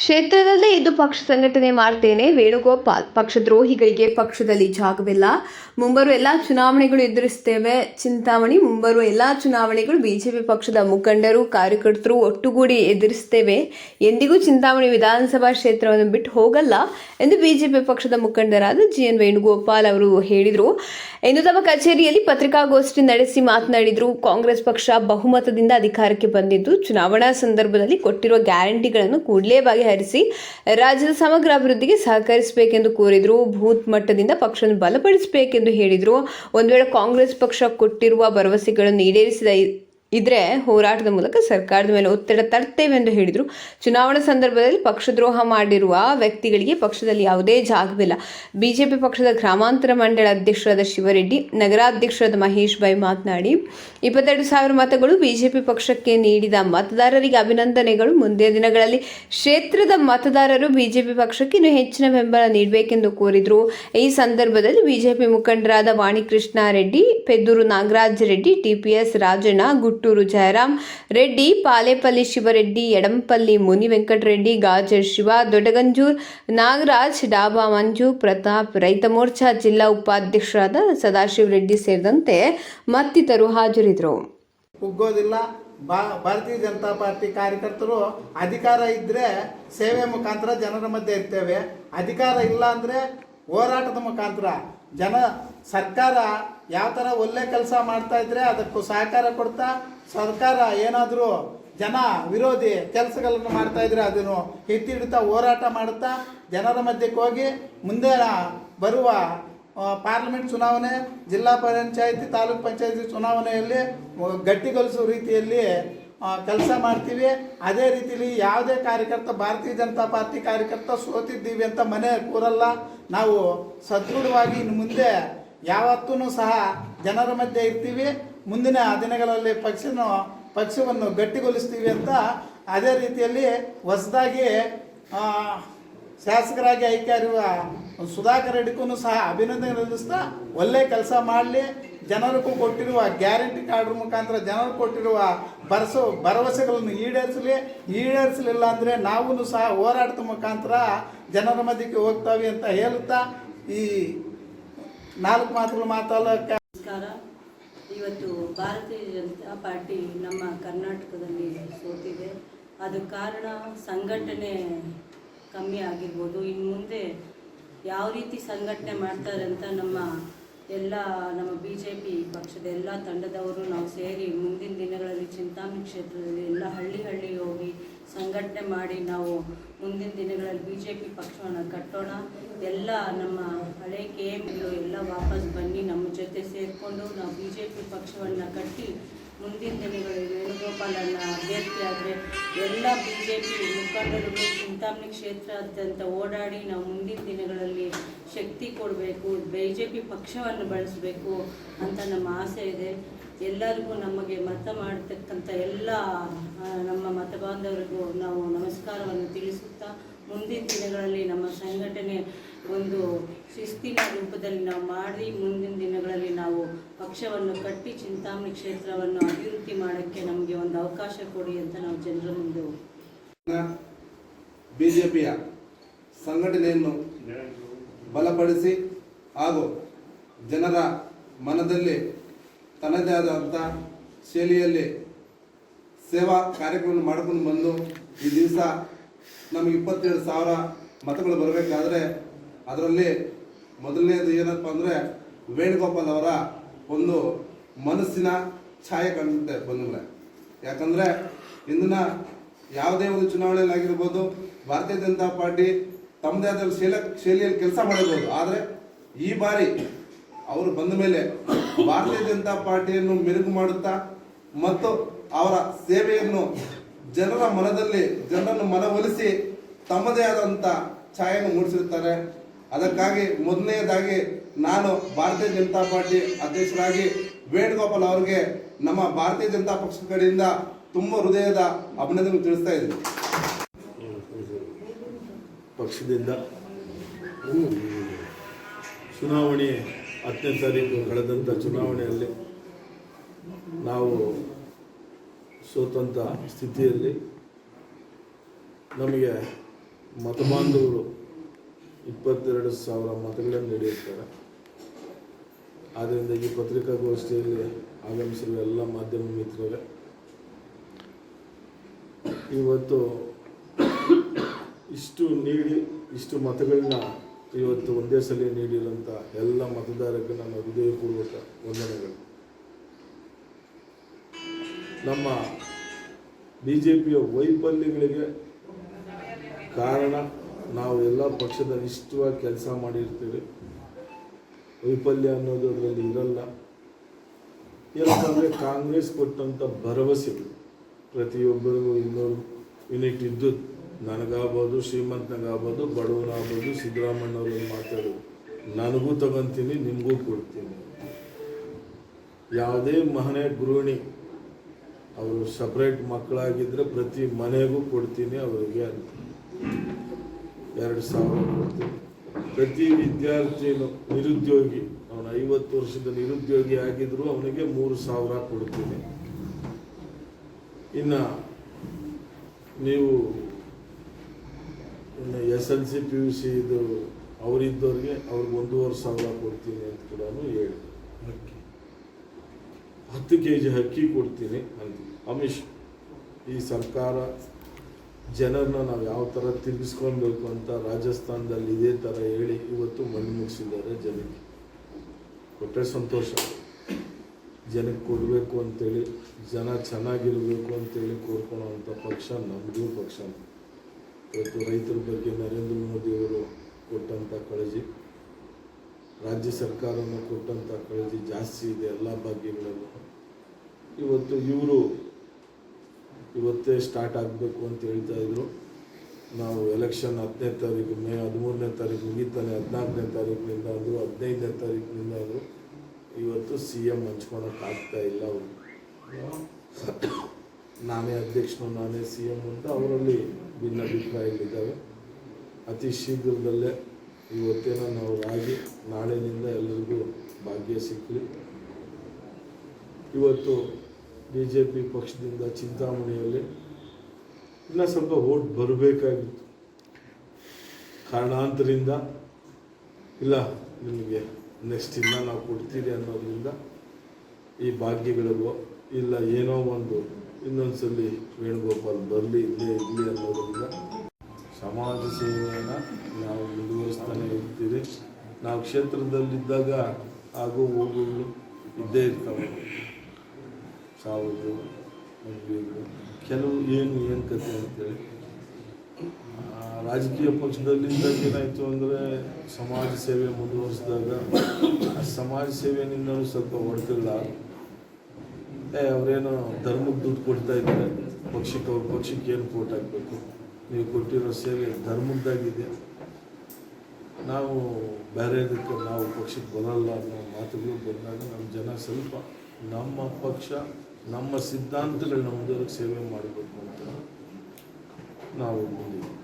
ಕ್ಷೇತ್ರದಲ್ಲೇ ಇದ್ದು ಪಕ್ಷ ಸಂಘಟನೆ ಮಾಡ್ತೇನೆ ವೇಣುಗೋಪಾಲ್. ಪಕ್ಷದ್ರೋಹಿಗಳಿಗೆ ಪಕ್ಷದಲ್ಲಿ ಜಾಗವಿಲ್ಲ. ಮುಂಬರುವ ಎಲ್ಲ ಚುನಾವಣೆಗಳು ಎದುರಿಸ್ತೇವೆ ಚಿಂತಾಮಣಿ, ಮುಂಬರುವ ಎಲ್ಲ ಚುನಾವಣೆಗಳು ಬಿಜೆಪಿ ಪಕ್ಷದ ಮುಖಂಡರು, ಕಾರ್ಯಕರ್ತರು ಒಟ್ಟುಗೂಡಿ ಎದುರಿಸ್ತೇವೆ ಎಂದಿಗೂ ಚಿಂತಾಮಣಿ ವಿಧಾನಸಭಾ ಕ್ಷೇತ್ರವನ್ನು ಬಿಟ್ಟು ಹೋಗಲ್ಲ ಎಂದು ಬಿಜೆಪಿ ಪಕ್ಷದ ಮುಖಂಡರಾದ ಜಿ ಎನ್ ವೇಣುಗೋಪಾಲ್ ಅವರು ಹೇಳಿದರು. ಇಂದು ತಮ್ಮ ಕಚೇರಿಯಲ್ಲಿ ಪತ್ರಿಕಾಗೋಷ್ಠಿ ನಡೆಸಿ ಮಾತನಾಡಿದರು. ಕಾಂಗ್ರೆಸ್ ಪಕ್ಷ ಬಹುಮತದಿಂದ ಅಧಿಕಾರಕ್ಕೆ ಬಂದಿದ್ದು, ಚುನಾವಣಾ ಸಂದರ್ಭದಲ್ಲಿ ಕೊಟ್ಟಿರುವ ಗ್ಯಾರಂಟಿಗಳನ್ನು ಕೂಡಲೇ ಬಗೆಹರಿಸಿ ರಾಜ್ಯದ ಸಮಗ್ರ ಅಭಿವೃದ್ಧಿಗೆ ಸಹಕರಿಸಬೇಕೆಂದು ಕೋರಿದರು. ಬೂತ್ ಮಟ್ಟದಿಂದ ಪಕ್ಷವನ್ನು ಬಲಪಡಿಸಬೇಕೆಂದು ಹೇಳಿದರು. ಒಂದು ವೇಳೆ ಕಾಂಗ್ರೆಸ್ ಪಕ್ಷ ಕೊಟ್ಟಿರುವ ಭರವಸೆಗಳನ್ನು ಈಡೇರಿಸಿದ ಇದ್ರೆ ಹೋರಾಟದ ಮೂಲಕ ಸರ್ಕಾರದ ಮೇಲೆ ಒತ್ತಡ ತರ್ತೇವೆ ಎಂದು ಹೇಳಿದರು. ಚುನಾವಣಾ ಸಂದರ್ಭದಲ್ಲಿ ಪಕ್ಷದ್ರೋಹ ಮಾಡಿರುವ ವ್ಯಕ್ತಿಗಳಿಗೆ ಪಕ್ಷದಲ್ಲಿ ಯಾವುದೇ ಜಾಗವಿಲ್ಲ. ಬಿಜೆಪಿ ಪಕ್ಷದ ಗ್ರಾಮಾಂತರ ಮಂಡಳ ಅಧ್ಯಕ್ಷರಾದ ಶಿವರೆಡ್ಡಿ, ನಗರಾಧ್ಯಕ್ಷರಾದ ಮಹೇಶ್ ಬೈ ಮಾತನಾಡಿ, ಇಪ್ಪತ್ತೆರಡು ಸಾವಿರ ಮತಗಳು ಬಿಜೆಪಿ ಪಕ್ಷಕ್ಕೆ ನೀಡಿದ ಮತದಾರರಿಗೆ ಅಭಿನಂದನೆಗಳು. ಮುಂದಿನ ದಿನಗಳಲ್ಲಿ ಕ್ಷೇತ್ರದ ಮತದಾರರು ಬಿಜೆಪಿ ಪಕ್ಷಕ್ಕೆ ಇನ್ನೂ ಹೆಚ್ಚಿನ ಬೆಂಬಲ ನೀಡಬೇಕೆಂದು ಕೋರಿದರು. ಈ ಸಂದರ್ಭದಲ್ಲಿ ಬಿಜೆಪಿ ಮುಖಂಡರಾದ ವಾಣಿಕೃಷ್ಣ ರೆಡ್ಡಿ ಪೆದ್ದೂರು ನಾಗರಾಜ್ ರೆಡ್ಡಿ, ಟಿಪಿಎಸ್ ರಾಜಣ್ಣ ಗುಟ್ಟೂರು ಜಯರಾಮ್ ರೆಡ್ಡಿ, ಪಾಲೇಪಲ್ಲಿ ಶಿವರೆಡ್ಡಿ, ಎಡಂಪಲ್ಲಿ ಮುನಿ ವೆಂಕಟರೆಡ್ಡಿ, ಗಾಜರ್ ಶಿವ, ದೊಡ್ಡಗಂಜೂರ್, ನಾಗರಾಜ್, ಡಾಬಾ ಮಂಜು, ಪ್ರತಾಪ್, ರೈತ ಮೋರ್ಚಾ, ಜಿಲ್ಲಾ ಉಪಾಧ್ಯಕ್ಷರಾದ ಸದಾಶಿವ ರೆಡ್ಡಿ ಸೇರಿದಂತೆ ಮತ್ತಿತರರು ಹಾಜರಿದ್ದರು. ಕುಗ್ಗೋದಿಲ್ಲ ಬಾ, ಭಾರತೀಯ ಜನತಾ ಪಾರ್ಟಿ ಕಾರ್ಯಕರ್ತರು ಅಧಿಕಾರ ಇದ್ದರೆ ಸೇವೆ ಮುಖಾಂತರ ಜನರ ಮಧ್ಯೆ ಇರ್ತೇವೆ. ಅಧಿಕಾರ ಇಲ್ಲ ಅಂದರೆ ಹೋರಾಟದ ಮುಖಾಂತರ ಜನ ಸರ್ಕಾರ ಯಾವ ಥರ ಒಳ್ಳೆ ಕೆಲಸ ಮಾಡ್ತಾ ಇದ್ರೆ ಅದಕ್ಕೂ ಸಹಕಾರ ಕೊಡ್ತಾ, ಸರ್ಕಾರ ಏನಾದರೂ ಜನ ವಿರೋಧಿ ಕೆಲಸಗಳನ್ನು ಮಾಡ್ತಾ ಇದ್ರೆ ಅದನ್ನು ಹಿಡಿತಾ ಹೋರಾಟ ಮಾಡುತ್ತಾ, ಜನರ ಮಧ್ಯಕ್ಕೆ ಹೋಗಿ ಮುಂದೆ ಬರುವ ಪಾರ್ಲಿಮೆಂಟ್ ಚುನಾವಣೆ, ಜಿಲ್ಲಾ ಪಂಚಾಯತಿ, ತಾಲೂಕ್ ಪಂಚಾಯತಿ ಚುನಾವಣೆಯಲ್ಲಿ ಗಟ್ಟಿಗೊಳಿಸುವ ರೀತಿಯಲ್ಲಿ ಕೆಲಸ ಮಾಡ್ತೀವಿ. ಅದೇ ರೀತಿಲಿ ಯಾವುದೇ ಕಾರ್ಯಕರ್ತ, ಭಾರತೀಯ ಜನತಾ ಪಾರ್ಟಿ ಕಾರ್ಯಕರ್ತ ಸೋತಿದ್ದೀವಿ ಅಂತ ಮನೆ ಕೂರಲ್ಲ. ನಾವು ಸದೃಢವಾಗಿ ಇನ್ನು ಮುಂದೆ ಯಾವತ್ತೂ ಸಹ ಜನರ ಮಧ್ಯೆ ಇರ್ತೀವಿ. ಮುಂದಿನ ದಿನಗಳಲ್ಲಿ ಪಕ್ಷನು, ಪಕ್ಷವನ್ನು ಗಟ್ಟಿಗೊಳಿಸ್ತೀವಿ ಅಂತ ಅದೇ ರೀತಿಯಲ್ಲಿ ಹೊಸದಾಗಿ ಶಾಸಕರಾಗಿ ಆಯ್ಕೆ ಇರುವ ಸುಧಾಕರ್ ರೆಡ್ಡಿಗೂ ಸಹ ಅಭಿನಂದನೆ ಸಲ್ಲಿಸ್ತಾ ಒಳ್ಳೆ ಕೆಲಸ ಮಾಡಲಿ. ಜನರಿಗೂ ಕೊಟ್ಟಿರುವ ಗ್ಯಾರಂಟಿ ಕಾರ್ಡ್ ಮುಖಾಂತರ ಜನರು ಕೊಟ್ಟಿರುವ ಭರಸು ಭರವಸೆಗಳನ್ನು ಈಡೇರಿಸಲಿ, ಈಡೇರಿಸಲಿಲ್ಲ ಅಂದರೆ ನಾವೂ ಸಹ ಹೋರಾಟದ ಮುಖಾಂತರ ಜನರ ಮಧ್ಯಕ್ಕೆ ಹೋಗ್ತಾವೆ ಅಂತ ಹೇಳುತ್ತಾ ಈ ನಾಲ್ಕು ಮಾತುಗಳು ಮಾತಾಡೋಕ್ಕೆ ನಮಸ್ಕಾರ. ಇವತ್ತು ಭಾರತೀಯ ಜನತಾ ಪಾರ್ಟಿ ನಮ್ಮ ಕರ್ನಾಟಕದಲ್ಲಿ ಸೋತಿದೆ. ಅದು ಕಾರಣ ಸಂಘಟನೆ ಕಮ್ಮಿ ಆಗಿರ್ಬೋದು. ಇನ್ನು ಮುಂದೆ ಯಾವ ರೀತಿ ಸಂಘಟನೆ ಮಾಡ್ತಾರೆ ಅಂತ ನಮ್ಮ ಎಲ್ಲ ನಮ್ಮ ಬಿ ಜೆ ಪಿ ಪಕ್ಷದ ಎಲ್ಲ ತಂಡದವರು ನಾವು ಸೇರಿ ಮುಂದಿನ ದಿನಗಳಲ್ಲಿ ಚಿಂತಾಮಣಿ ಕ್ಷೇತ್ರದಲ್ಲಿ ಎಲ್ಲ ಹಳ್ಳಿ ಹಳ್ಳಿ ಹೋಗಿ ಸಂಘಟನೆ ಮಾಡಿ ನಾವು ಮುಂದಿನ ದಿನಗಳಲ್ಲಿ ಬಿ ಜೆ ಪಿ ಪಕ್ಷವನ್ನು ಕಟ್ಟೋಣ. ಎಲ್ಲ ನಮ್ಮ ಹಳೆ ಕೆ ಎಮ್ಗಳು ಎಲ್ಲ ವಾಪಸ್ ಬನ್ನಿ, ನಮ್ಮ ಜೊತೆ ಸೇರಿಕೊಂಡು ನಾವು ಬಿ ಜೆ ಪಿ ಪಕ್ಷವನ್ನು ಕಟ್ಟಿ ಮುಂದಿನ ದಿನಗಳಲ್ಲಿ ವೇಣುಗೋಪಾಲನ್ನ ಅಭ್ಯರ್ಥಿ ಆದರೆ ಎಲ್ಲ ಬಿ ಜೆ ಪಿ ಮುಖಂಡರು ಚಿಂತಾಮಣಿ ಕ್ಷೇತ್ರಾದ್ಯಂತ ಓಡಾಡಿ ನಾವು ಮುಂದಿನ ದಿನಗಳಲ್ಲಿ ಶಕ್ತಿ ಕೊಡಬೇಕು ಬಿ ಜೆ ಪಿ ಪಕ್ಷವನ್ನು ಬಳಸಬೇಕು ಅಂತ ನಮ್ಮ ಆಸೆ ಇದೆ. ಎಲ್ಲರಿಗೂ ನಮಗೆ ಮತ ಮಾಡತಕ್ಕಂಥ ಎಲ್ಲ ನಮ್ಮ ಮತ ಬಾಂಧವರಿಗೂ ನಾವು ನಮಸ್ಕಾರವನ್ನು ತಿಳಿಸುತ್ತಾ ಮುಂದಿನ ದಿನಗಳಲ್ಲಿ ನಮ್ಮ ಸಂಘಟನೆ ಒಂದು ಶಿಸ್ತಿನ ರೂಪದಲ್ಲಿ ನಾವು ಮಾಡಿ ಮುಂದಿನ ದಿನಗಳಲ್ಲಿ ನಾವು ಪಕ್ಷವನ್ನು ಕಟ್ಟಿ ಚಿಂತಾಮಣಿ ಕ್ಷೇತ್ರವನ್ನು ಅಭಿವೃದ್ಧಿ ಮಾಡೋಕ್ಕೆ ನಮಗೆ ಒಂದು ಅವಕಾಶ ಕೊಡಿ ಅಂತ ನಾವು ಜನರ ಮುಂದೆ ಬಿಜೆಪಿಯ ಸಂಘಟನೆಯನ್ನು ಬಲಪಡಿಸಿ ಹಾಗೂ ಜನರ ಮನದಲ್ಲಿ ತನ್ನದೇ ಆದಂಥ ಶೈಲಿಯಲ್ಲಿ ಸೇವಾ ಕಾರ್ಯಕ್ರಮ ಮಾಡಿಕೊಂಡು ಬಂದು ಈ ದಿವಸ ನಮಗೆ ಇಪ್ಪತ್ತೇಳು ಸಾವಿರ ಮತಗಳು ಬರಬೇಕಾದ್ರೆ ಅದರಲ್ಲಿ ಮೊದಲನೇದು ಏನಪ್ಪ ಅಂದರೆ ವೇಣುಗೋಪಾಲ್ ಅವರ ಒಂದು ಮನಸ್ಸಿನ ಛಾಯೆ ಕಾಣುತ್ತೆ ಬಂಧುಗಳೇ. ಯಾಕಂದರೆ ಇಂದಿನ ಯಾವುದೇ ಒಂದು ಚುನಾವಣೆಯಲ್ಲಿ ಆಗಿರ್ಬೋದು, ಭಾರತೀಯ ಜನತಾ ಪಾರ್ಟಿ ತಮ್ಮದೇ ಆದ ಶೈಲ, ಶೈಲಿಯಲ್ಲಿ ಕೆಲಸ ಮಾಡಿರ್ಬೋದು. ಆದರೆ ಈ ಬಾರಿ ಅವರು ಬಂದ ಮೇಲೆ ಭಾರತೀಯ ಜನತಾ ಪಾರ್ಟಿಯನ್ನು ಮೆರುಗು ಮಾಡುತ್ತಾ ಮತ್ತು ಅವರ ಸೇವೆಯನ್ನು ಜನರ ಮನದಲ್ಲಿ, ಜನರನ್ನು ಮನವೊಲಿಸಿ ತಮ್ಮದೇ ಆದಂಥ ಛಾಯೆಯನ್ನು ಮೂಡಿಸಿರ್ತಾರೆ ಅದಕ್ಕಾಗಿ ಮೊದಲನೆಯದಾಗಿ ನಾನು ಭಾರತೀಯ ಜನತಾ ಪಾರ್ಟಿ ಅಧ್ಯಕ್ಷರಾಗಿ ವೇಣುಗೋಪಾಲ್ ಅವರಿಗೆ ನಮ್ಮ ಭಾರತೀಯ ಜನತಾ ಪಕ್ಷದ ಕಡೆಯಿಂದ ತುಂಬ ಹೃದಯದ ಅಭಿನಂದನೆ ತಿಳಿಸ್ತಾ ಇದ್ದೀನಿ. ಪಕ್ಷದಿಂದ ಚುನಾವಣೆ ಹತ್ತನೇ ತಾರೀಕು ಕಳೆದಂಥ ಚುನಾವಣೆಯಲ್ಲಿ ನಾವು ಸೋತಂಥ ಸ್ಥಿತಿಯಲ್ಲಿ ನಮಗೆ ಮತಬಾಂಧವರು ಇಪ್ಪತ್ತೆರಡು ಸಾವಿರ ಮತಗಳನ್ನು ನೀಡಿರ್ತಾರೆ. ಆದ್ದರಿಂದ ಈ ಪತ್ರಿಕಾಗೋಷ್ಠಿಯಲ್ಲಿ ಆಗಮಿಸಿರುವ ಎಲ್ಲ ಮಾಧ್ಯಮ ಮಿತ್ರರೇ, ಇವತ್ತು ಇಷ್ಟು ನೀಡಿ, ಇಷ್ಟು ಮತಗಳನ್ನ ಇವತ್ತು ಒಂದೇ ಸಲ ನೀಡಿರುವಂಥ ಎಲ್ಲ ಮತದಾರರಿಗೆ ನನ್ನ ಹೃದಯಪೂರ್ವಕ ವಂದನೆಗಳು. ನಮ್ಮ ಬಿ ಜೆ ಪಿಯ ವೈಫಲ್ಯಗಳಿಗೆ ಕಾರಣ ನಾವು ಎಲ್ಲ ಪಕ್ಷದ ನಿಷ್ಠವಾಗಿ ಕೆಲಸ ಮಾಡಿರ್ತೀವಿ. ವೈಫಲ್ಯ ಅನ್ನೋದು ಅದರಲ್ಲಿ ಇರಲ್ಲ. ಏನಂತಂದರೆ ಕಾಂಗ್ರೆಸ್ ಕೊಟ್ಟಂಥ ಭರವಸೆ ಪ್ರತಿಯೊಬ್ಬರಿಗೂ ಇನ್ನೂರು ಯೂನಿಟ್ ಇದ್ದು ನನಗಾಗ್ಬೋದು, ಶ್ರೀಮಂತನಾಗ್ಬೋದು, ಬಡವನಾಗ್ಬೋದು ಅವರು ಮಾತಾಡೋದು ನನಗೂ ತಗೊಂತೀನಿ, ನಿಮಗೂ ಕೊಡ್ತೀನಿ. ಯಾವುದೇ ಮನೆ ಗೃಹಿಣಿ ಅವರು ಸಪ್ರೇಟ್ ಮಕ್ಕಳಾಗಿದ್ದರೆ ಪ್ರತಿ ಮನೆಗೂ ಕೊಡ್ತೀನಿ ಅವರಿಗೆ ಅಂತ. ಎರಡು ಸಾವಿರ ಕೊಡ್ತೀನಿ ಪ್ರತಿ ವಿದ್ಯಾರ್ಥಿನು ನಿರುದ್ಯೋಗಿ ಅವನು ಐವತ್ತು ವರ್ಷದ ನಿರುದ್ಯೋಗಿ ಆಗಿದ್ರು ಅವನಿಗೆ ಮೂರು ಸಾವಿರ ಕೊಡ್ತೀನಿ. ಇನ್ನು ನೀವು ಇನ್ನು S L C P U C ಇದು ಅವರಿದ್ದವ್ರಿಗೆ ಅವ್ರಿಗೆ ಒಂದೂವರೆ ಸಾವಿರ ಕೊಡ್ತೀನಿ ಅಂತ ಕೂಡ ಹೇಳಿ ಹತ್ತು ಕೆ ಜಿ ಅಕ್ಕಿ ಕೊಡ್ತೀನಿ ಅಂತ. ಅಮಿಷ್ ಈ ಸರ್ಕಾರ ಜನರನ್ನ ನಾವು ಯಾವ ಥರ ತಿರುಗಿಸ್ಕೊಳ್ಬೇಕು ಅಂತ ರಾಜಸ್ಥಾನದಲ್ಲಿ ಇದೇ ಥರ ಹೇಳಿ ಇವತ್ತು ಮಣ್ಣು ಮುಗಿಸಿದ್ದಾರೆ ಜನಕ್ಕೆ. ಕೊಟ್ಟರೆ ಸಂತೋಷ. ಜನಕ್ಕೆ ಕೊಡಬೇಕು ಅಂತೇಳಿ, ಜನ ಚೆನ್ನಾಗಿರಬೇಕು ಅಂತೇಳಿ ಕೋರ್ಕೊಳ್ಳೋವಂಥ ಪಕ್ಷ ನಮ್ಮದು ಪಕ್ಷ. ಇವತ್ತು ರೈತರ ಬಗ್ಗೆ ನರೇಂದ್ರ ಮೋದಿಯವರು ಕೊಟ್ಟಂಥ ಕಾಳಜಿ, ರಾಜ್ಯ ಸರ್ಕಾರವನ್ನು ಕೊಟ್ಟಂಥ ಕಾಳಜಿ ಜಾಸ್ತಿ ಇದೆ, ಎಲ್ಲ ಭಾಗ್ಯಗಳಲ್ಲೂ. ಇವತ್ತು ಇವರು ಇವತ್ತೇ ಸ್ಟಾರ್ಟ್ ಆಗಬೇಕು ಅಂತ ಹೇಳ್ತಾ ಇದ್ರು. ನಾವು ಎಲೆಕ್ಷನ್ ಹತ್ತನೇ ತಾರೀಕು, ಮೇ ಹದಿಮೂರನೇ ತಾರೀಕು ಮುಗಿತಾನೆ ಹದಿನಾಲ್ಕನೇ ತಾರೀಕಿನಿಂದ ಅದು, ಹದಿನೈದನೇ ತಾರೀಕಿನಿಂದ ಅದು. ಇವತ್ತು ಸಿ ಎಂ ಹಂಚ್ಕೊಳಕ್ಕೆ ಇಲ್ಲ ಅವರು. ನಾನೇ ಅಧ್ಯಕ್ಷನು ನಾನೇ ಸಿ ಎಂ ಅಂತ ಅವರಲ್ಲಿ ಭಿನ್ನಾಭಿಪ್ರಾಯಗಳಿದ್ದಾವೆ. ಅತಿ ಶೀಘ್ರದಲ್ಲೇ ಇವತ್ತೇನ ನಾವು ಆಗಿ ನಾಳೆಯಿಂದ ಎಲ್ಲರಿಗೂ ಭಾಗ್ಯ ಸಿಕ್ಕಲಿ ಇವತ್ತು ಬಿ ಜೆ ಪಿ ಪಕ್ಷದಿಂದ ಚಿಂತಾಮಣಿಯಲ್ಲಿ ಇನ್ನೂ ಸ್ವಲ್ಪ ಓಟ್ ಬರಬೇಕಾಗಿತ್ತು. ಕಾರಣಾಂತರಿಂದ ಇಲ್ಲ, ನಿಮಗೆ ನೆಕ್ಸ್ಟ್ ಇನ್ನ ನಾವು ಕೊಡ್ತೀರಿ ಅನ್ನೋದ್ರಿಂದ ಈ ಭಾಗ್ಯಗಳಿಗೋ ಇಲ್ಲ ಏನೋ ಒಂದು ಇನ್ನೊಂದ್ಸಲಿ ವೇಣುಗೋಪಾಲ್ ಬರಲಿ, ಇಲ್ಲೇ ಇರಲಿ ಅನ್ನೋದ್ರಿಂದ ಸಮಾಜ ಸೇವೆಯನ್ನು ನಾವು ಮುಂದುವರಿಸ್ತಾನೆ ಇರ್ತೀರಿ. ನಾವು ಕ್ಷೇತ್ರದಲ್ಲಿದ್ದಾಗ ಆಗೋ ಹೋಗುಗಳು ಇದ್ದೇ ಇರ್ತವೆ. ಸಾವುದು ಕೆಲವು ಏನು ಏನು ಕತೆ ಅಂತೇಳಿ. ರಾಜಕೀಯ ಪಕ್ಷದಲ್ಲಿಂದ ಏನಾಯಿತು ಅಂದರೆ ಸಮಾಜ ಸೇವೆ ಮುಂದುವರಿಸಿದಾಗ ಸಮಾಜ ಸೇವೆಯಿಂದಲೂ ಸ್ವಲ್ಪ ಹೊಡೆತಿಲ್ಲ. ಏ, ಅವರೇನೋ ಧರ್ಮಕ್ಕೆ ದುಡ್ಡು ಕೊಡ್ತಾ ಇದ್ದಾರೆ. ಪಕ್ಷಕ್ಕೆ ಅವ್ರ ಪಕ್ಷಕ್ಕೆ ಏನು ಕೋಟ್ ಹಾಕಬೇಕು? ನೀವು ಕೊಟ್ಟಿರೋ ಸೇವೆ ಧರ್ಮದ್ದಾಗಿದೆ. ನಾವು ಬೇರೆದಕ್ಕೆ ನಾವು ಪಕ್ಷಕ್ಕೆ ಬರಲ್ಲ ಅನ್ನೋ ಮಾತುಗಳು ಬಂದಾಗ ನಮ್ಮ ಜನ ಸ್ವಲ್ಪ ನಮ್ಮ ಪಕ್ಷ ನಮ್ಮ ಸಿದ್ಧಾಂತಗಳನ್ನ ಮುಂದುವರೆಗೆ ಸೇವೆ ಮಾಡಬೇಕು ಅಂತ ನಾವು ಬಂದಿದ್ದೀವಿ